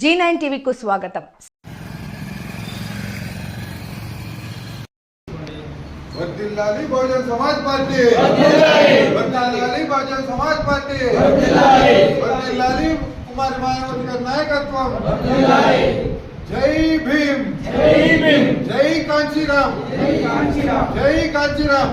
G nine టీవీకు స్వాగతం. వర్ధిల్లాలి Bahujan Samaj party. వర్ధిల్లాలి బహుజన్ సమాజ్ పార్టీ. వర్ధిల్లాలి కుమారి మాయావతి గారి నాయకత్వం. జై భీమ్. జై భీమ్. జై కాంచీరామ్. జై కాంచీరామ్.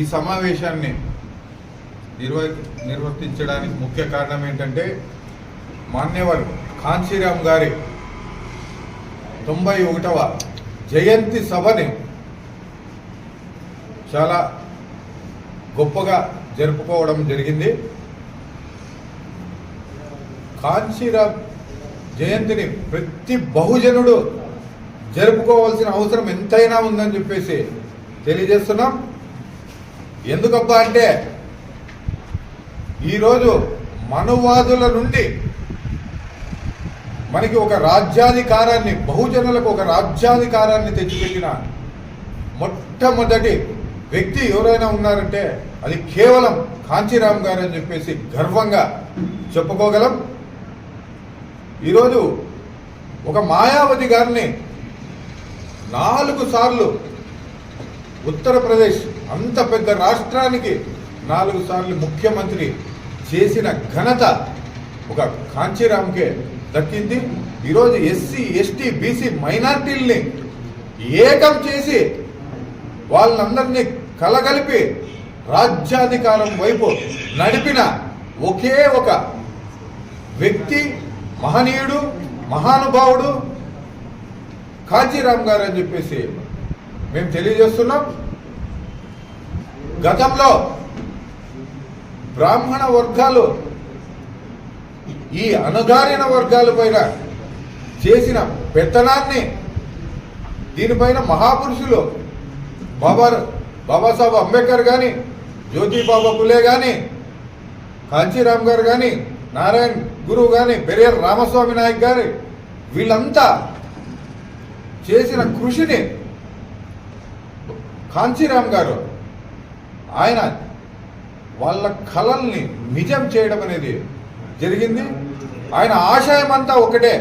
ఈ సమావేశాన్ని నిర్వ నిర్వర్తించడానికి ముఖ్య కారణం ఏంటంటే మాన్యవర్ కాంశీరామ్ గారి తొంభై ఒకటవ జయంతి సభని చాలా గొప్పగా జరుపుకోవడం జరిగింది. కాంశీరామ్ జయంతిని ప్రతి బహుజనుడు జరుపుకోవాల్సిన అవసరం ఎంతైనా ఉందని చెప్పేసి తెలియజేస్తున్నాం. ఎందుకబ్బా అంటే ఈరోజు మనువాదుల నుండి మనకి ఒక రాజ్యాధికారాన్ని బహుజనులకు ఒక రాజ్యాధికారాన్ని తెచ్చిపెట్టిన మొట్టమొదటి వ్యక్తి ఎవరైనా ఉన్నారంటే అది కేవలం కాంచీరామ్ గారు అని చెప్పేసి గర్వంగా చెప్పుకోగలం. ఈరోజు ఒక మాయావతి గారిని నాలుగు సార్లు ఉత్తరప్రదేశ్ అంత పెద్ద రాష్ట్రానికి నాలుగు సార్లు ముఖ్యమంత్రి చేసిన ఘనత ఒక కాంచీరామ్కే దక్కింది. ఈరోజు ఎస్సీ ఎస్టీ బీసీ మైనార్టీల్ని ఏకం చేసి వాళ్ళందరినీ కలగలిపి రాజ్యాధికారం వైపు నడిపిన ఒకే ఒక వ్యక్తి మహనీయుడు మహానుభావుడు కాంచీరామ్ గారు అని చెప్పేసి మేము తెలియజేస్తున్నాం. గతంలో బ్రాహ్మణ వర్గాలు ఈ అణగారిన వర్గాల పైన చేసిన పెత్తనాన్ని దీనిపైన మహాపురుషులు బాబా బాబాసాహెబ్ అంబేద్కర్ కానీ జ్యోతిబాబా పులే కానీ కాంచీరామ్ గారు కానీ నారాయణ్ గురువు కానీ పెరియర్ రామస్వామి నాయక్ గారు వీళ్ళంతా చేసిన కృషిని కాంచీరామ్ గారు ఆయన వాళ్ళ కళల్ని నిజం చేయడం అనేది జరిగింది. ఆయన ఆశయం అంతా ఒకటే.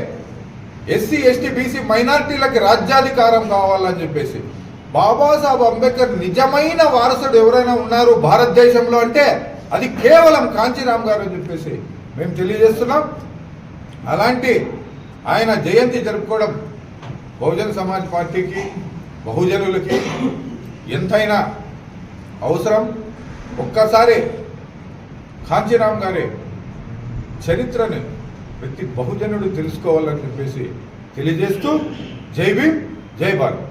ఎస్సీ ఎస్టీ బీసీ మైనార్టీలకి రాజ్యాధికారం కావాలని చెప్పేసి. బాబాసాహెబ్ అంబేద్కర్ నిజమైన వారసుడు ఎవరైనా ఉన్నారు భారతదేశంలో అంటే అది కేవలం కాంచీరామ్ గారు అని చెప్పేసి మేము తెలియజేస్తున్నాం. అలాంటి ఆయన జయంతి జరుపుకోవడం బహుజన సమాజ్ పార్టీకి బహుజనులకి ఎంతైనా అవసరం. ఒక్కసారి కాంచీరామ్ గారి చరిత్రని ప్రతి బహుజనుడు తెలుసుకోవాలని చెప్పేసి తెలియజేస్తూ జై భీమ్ జై భారత్.